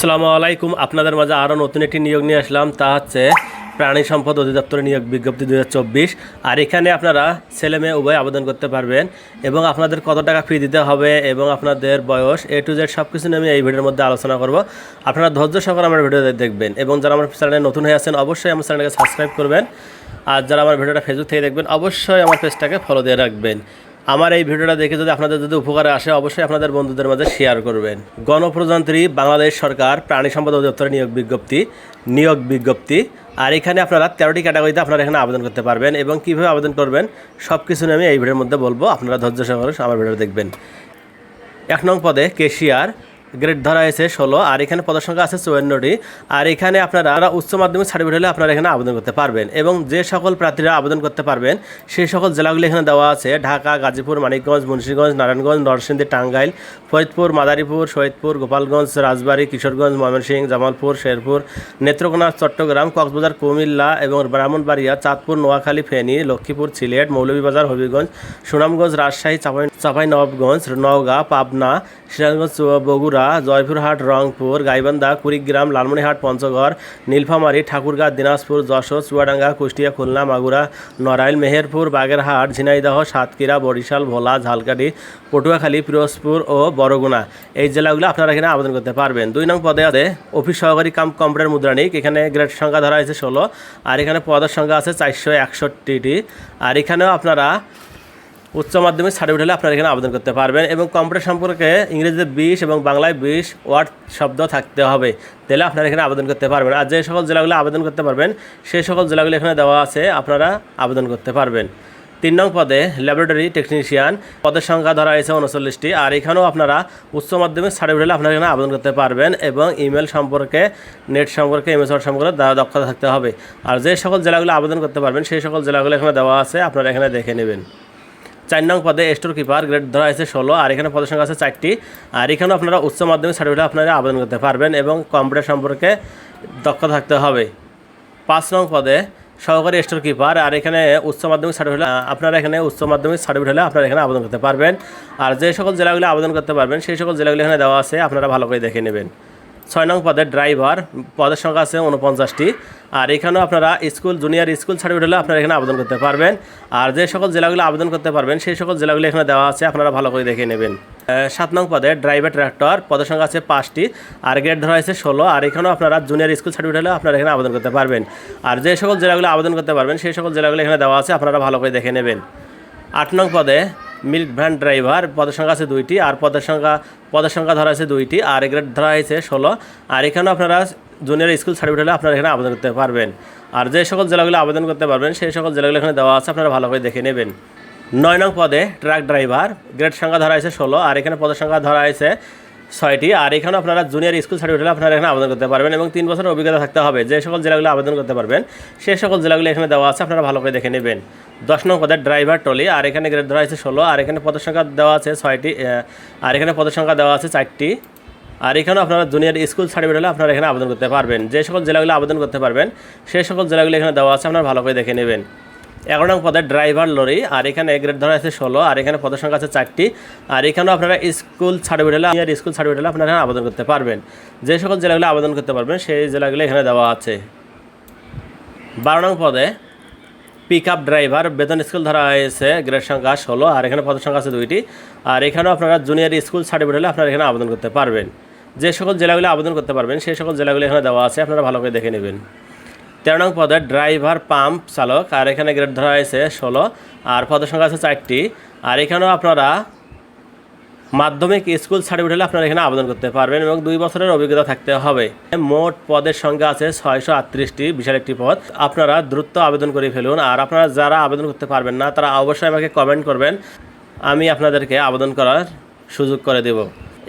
আসসালামু আলাইকুম। আপনাদের মাঝে আরও নতুন একটি নিয়োগ নিয়ে আসলাম। তা হচ্ছে প্রাণী সম্পদ অধিদপ্তরের নিয়োগ বিজ্ঞপ্তি দু হাজার চব্বিশ। আর এখানে আপনারা ছেলে মেয়ে উভয় আবেদন করতে পারবেন এবং আপনাদের কত টাকা ফি দিতে হবে এবং আপনাদের বয়স এ টু জেড সব কিছু নিয়ে আমি এই ভিডিওর মধ্যে আলোচনা করব। আপনারা ধৈর্য সহকারে আমার ভিডিও দেখবেন এবং যারা আমার চ্যানেলে নতুন হয়ে আছেন অবশ্যই আমার চ্যানেলকে সাবস্ক্রাইব করবেন। আর যারা আমার ভিডিওটা ফেসবুক থেকে দেখবেন, অবশ্যই আমার পেজটাকে ফলো দিয়ে রাখবেন। আমার এই ভিডিওটা দেখে যদি আপনাদের যদি উপকারে আসে, অবশ্যই আপনাদের বন্ধুদের মাঝে শেয়ার করবেন। গণপ্রজাতন্ত্রী বাংলাদেশ সরকার প্রাণী সম্পদ অধিদপ্তরের নিয়োগ বিজ্ঞপ্তি নিয়োগ বিজ্ঞপ্তি। আর এখানে আপনারা তেরোটি ক্যাটাগরিতে আপনারা এখানে আবেদন করতে পারবেন এবং কীভাবে আবেদন করবেন সব কিছু আমি এই ভিডিওর মধ্যে বলব। আপনারা ধৈর্য সহকারে আমার ভিডিও দেখবেন। এক নং পদে কেশিয়ার গ্রেড ধরা হয়েছে ষোলো, আর এখানে পদের সংখ্যা আছে চুয়ান্নটি। আর এখানে আপনারা উচ্চ মাধ্যমিক সার্টিফিকেট হলে আপনারা এখানে আবেদন করতে পারবেন। এবং যে সকল প্রার্থীরা আবেদন করতে পারবেন, সেই সকল জেলাগুলি এখানে দেওয়া আছে। ঢাকা, গাজীপুর, মানিকগঞ্জ, মুন্সিগঞ্জ, নারায়ণগঞ্জ, নরসিংদী, টাঙ্গাইল, ফরিদপুর, মাদারীপুর শহীদপুর গোপালগঞ্জ, রাজবাড়ী, কিশোরগঞ্জ, ময়মনসিংহ, জামালপুর, শেরপুর, নেত্রকোনা, চট্টগ্রাম, কক্সবাজার, কুমিল্লা এবং ব্রাহ্মণবাড়িয়া, চাঁদপুর, নোয়াখালী, ফেনী, লক্ষ্মীপুর, সিলেট, মৌলভীবাজার, হবিগঞ্জ, সুনামগঞ্জ, রাজশাহী, চাপাই চাপাই নবাবগঞ্জ নওগাঁ, পাবনা, সিরাজগঞ্জ, বগুড়া জয়পুরহাট, রংপুর, গাইবান্ধা, কুড়িগ্রাম লালমনিহাট পঞ্চগড়, নীলফামারী, ঠাকুরগাঁ, দিনাজপুর, যশোর, চুয়াডাঙ্গা, কুষ্টিয়া, খুলনা, মাগুরা, নড়াইল, মেহেরপুর, বাগেরহাট, ঝিনাইদহ, সাতক্ষীরা, বরিশাল, ভোলা, ঝালকাঠি, পটুয়াখালী, পিরোজপুর ও বরগুনা এই জেলাগুলো আপনারা এখানে আবেদন করতে পারবেন। দুই নং পদে আছে অফিস সহকারী কাম কম্পিউটার মুদ্রানিক এখানে গ্রেড সংখ্যা ধরা হয়েছে ষোলো। আর এখানে পদের সংখ্যা আছে চারশো একষট্টিটি। আর এখানেও আপনারা উচ্চ মাধ্যমিক সার্টিফিকেট হলে আপনারা এখানে আবেদন করতে পারবেন এবং কম্পিউটার সম্পর্কে ইংরেজিতে বিশ এবং বাংলায় বিশ ওয়ার্ড শব্দ থাকতে হবে, তাহলে আপনারা এখানে আবেদন করতে পারবেন। আর যে সকল জেলাগুলো আবেদন করতে পারবেন সেই সকল জেলাগুলো এখানে দেওয়া আছে, আপনারা আবেদন করতে পারবেন। তিন নং পদে ল্যাবরেটরি টেকনিশিয়ান, পদের সংখ্যা ধরা হয়েছে উনচল্লিশটি, আর এখানেও আপনারা উচ্চ মাধ্যমিক সার্টিফিকেট আপনারা এখানে আবেদন করতে পারবেন এবং ইমেল সম্পর্কে, নেট সম্পর্কে ওয়ার্ড সম্পর্কে দক্ষতা থাকতে হবে। আর যে সকল জেলাগুলো আবেদন করতে পারবেন, সেই সকল জেলাগুলো এখানে দেওয়া আছে, আপনারা এখানে দেখে নেবেন। চার নং পদে স্টোর কিপার গ্রেড ধরা হয়েছে ষোলো, আর এখানে পদের সংখ্যা আছে চারটি। আর এখানেও আপনারা উচ্চ মাধ্যমিক সার্টিফিকেট আপনারা আবেদন করতে পারবেন এবং কম্পিউটার সম্পর্কে দক্ষ থাকতে হবে। পাঁচ নং পদে সহকারী স্টোর কিপার, আর এখানে উচ্চ মাধ্যমিক সার্টিফিকেট আপনারা এখানে উচ্চ মাধ্যমিক সার্টিফিকেট হলে আপনারা এখানে আবেদন করতে পারবেন। আর যে সকল জেলাগুলো আবেদন করতে পারবেন, সেই সকল জেলাগুলো এখানে দেওয়া আছে, আপনারা ভালো করে দেখে নেবেন। ছয় নং পদের ড্রাইভার, পদের সংখ্যা আছে উনপঞ্চাশটি আর এখানেও আপনারা স্কুল, জুনিয়র স্কুল সার্টিফিকেট হলে আপনারা এখানে আবেদন করতে পারবেন। আর যে সকল জেলাগুলো আবেদন করতে পারবেন, সেই সকল জেলাগুলো এখানে দেওয়া আছে, আপনারা ভালো করে দেখে নেবেন। সাত নং পদে ড্রাইভার ট্র্যাক্টর, পদের সংখ্যা আছে পাঁচটি, আর গ্রেড ধরা হয়েছে ষোলো, আর এখানেও আপনারা জুনিয়র স্কুল সার্টিফিকেট হলে আপনারা এখানে আবেদন করতে পারবেন। আর যে সকল জেলাগুলো আবেদন করতে পারবেন, সেই সকল জেলাগুলো এখানে দেওয়া আছে, আপনারা ভালো করে দেখে নেবেন। আট নং পদে মিল্ক ভ্যান ড্রাইভার, পদের সংখ্যা আছে দুইটি, আর পদের সংখ্যা পদের সংখ্যা ধরা আছে দুইটি, আর গ্রেড ধরা হয়েছে ষোলো। আর এখানেও আপনারা জুনিয়র স্কুল সার্টিফিকেট হলে আপনারা এখানে আবেদন করতে পারবেন। আর যে সকল জেলাগুলো আবেদন করতে পারবেন, সেই সকল জেলাগুলো এখানে দেওয়া আছে, আপনারা ভালো করে দেখে নেবেন। নয় নং পদে ট্রাক ড্রাইভার গ্রেড সংখ্যা ধরা হয়েছে ষোলো, আর এখানে পদের সংখ্যা ধরা হয়েছে ছয়টি। আর এখানে আপনারা জুনিয়র স্কুল সার্টিফিকেট হলে আপনারা এখানে আবেদন করতে পারবেন এবং তিন বছরের অভিজ্ঞতা থাকতে হবে। যে সকল জেলাগুলো আবেদন করতে পারবেন সেই সকল জেলাগুলো এখানে দেওয়া আছে, আপনারা ভালো করে দেখে নেবেন। দশ নং পদের ড্রাইভার টলি আর এখানে গ্রেড ধরা হয়েছে ষোলো, আর এখানে পদের সংখ্যা দেওয়া আছে ছয়টি আর এখানে পদের সংখ্যা দেওয়া আছে চারটি। আর এখানেও আপনারা জুনিয়র স্কুল সার্টিফিকেট হলে আপনারা এখানে আবেদন করতে পারবেন। যে সকল জেলাগুলো আবেদন করতে পারবেন সেই সকল জেলাগুলো এখানে দেওয়া আছে, আপনারা ভালো করে দেখে নেবেন। এগারো নং পদে ড্রাইভার লরি, আর এখানে গ্রেড ধরা আছে ষোলো, আর এখানে পদের সংখ্যা আছে চারটি, আর এখানেও আপনারা স্কুল সার্টিফিকেট হলে জুনিয়র স্কুল সার্টিফিকেট হলে আপনারা আবেদন করতে পারবেন। যে সকল জেলাগুলো আবেদন করতে পারবেন, সেই জেলাগুলো এখানে দেওয়া আছে। বারো নং পদে পিক আপ ড্রাইভার বেতন স্কুল ধরা হয়েছে গ্রেড সংখ্যা ষোলো, আর এখানে পদের সংখ্যা আছে দুইটি, আর এখানেও আপনারা জুনিয়র স্কুল সার্টিফিকেট হলে আপনারা এখানে আবেদন করতে পারবেন। যে সকল জেলাগুলো আবেদন করতে পারবেন, সেই সকল জেলাগুলো এখানে দেওয়া আছে, আপনারা ভালো করে দেখে নেবেন। তেরো নং পদে ড্রাইভার, পাম্প চালক, আর এখানে গ্রেড ধরা হয়েছে ষোলো, আর পদের সংখ্যা আছে চারটি। আর এখানেও আপনারা মাধ্যমিক স্কুল সার্টিফিকেট হলে আপনারা এখানে আবেদন করতে পারবেন এবং দুই বছরের অভিজ্ঞতা থাকতে হবে। মোট পদের সংখ্যা আছে ছয়শো আটত্রিশটি, বিশাল একটি পদ। আপনারা দ্রুত আবেদন করে ফেলুন, আর আপনারা যারা আবেদন করতে পারবেন না, তারা অবশ্যই আমাকে কমেন্ট করবেন। আমি আপনাদেরকে আবেদন করার সুযোগ করে দেব।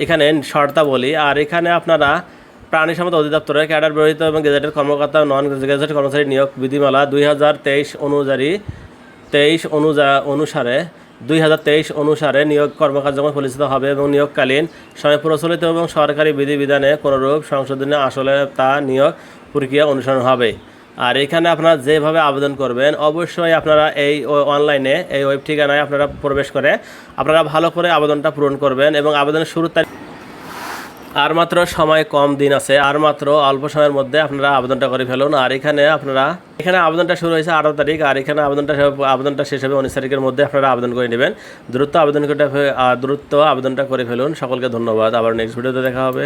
এখানে শর্তাবলী, আর এখানে আপনারা প্রাণী সম্পদ অধিদপ্তরের ক্যাডার ব্যবহৃত এবং গেজেটের কর্মকর্তা, নন গেজেটেড কর্মচারী নিয়োগ বিধিমালা দুই হাজার তেইশ অনুযায়ী তেইশ অনুযা অনুসারে, দুই হাজার তেইশ অনুসারে নিয়োগ কর্মকার্য যখন পরিচালিত হবে এবং নিয়োগকালীন সময় প্রচলিত এবং সরকারি বিধিবিধানে কোনোরূপ সংশোধনে আসলে তা নিয়োগ প্রক্রিয়া অনুসরণ হবে। আর এখানে আপনারা যেভাবে আবেদন করবেন, অবশ্যই আপনারা এই অনলাইনে এই ওয়েব ঠিকানায় আপনারা প্রবেশ করে আপনারা ভালো করে আবেদনটা পূরণ করবেন এবং আবেদনের শুরুর তারিখ আর মাত্র সময় কম দিন আছে। আর মাত্র অল্প সময়ের মধ্যে আপনারা আবেদনটা করে ফেলুন। আর এখানে আপনারা, এখানে আবেদনটা শুরু হয়েছে আঠারো তারিখ, আর এখানে আবেদনটা আবেদনটা শেষ হবে উনিশ তারিখের মধ্যে আপনারা আবেদন করে নেবেন। দ্রুত আবেদন করে দ্রুত আবেদনটা করে ফেলুন। সকলকে ধন্যবাদ। আবার নেক্সট ভিডিওতে দেখা হবে।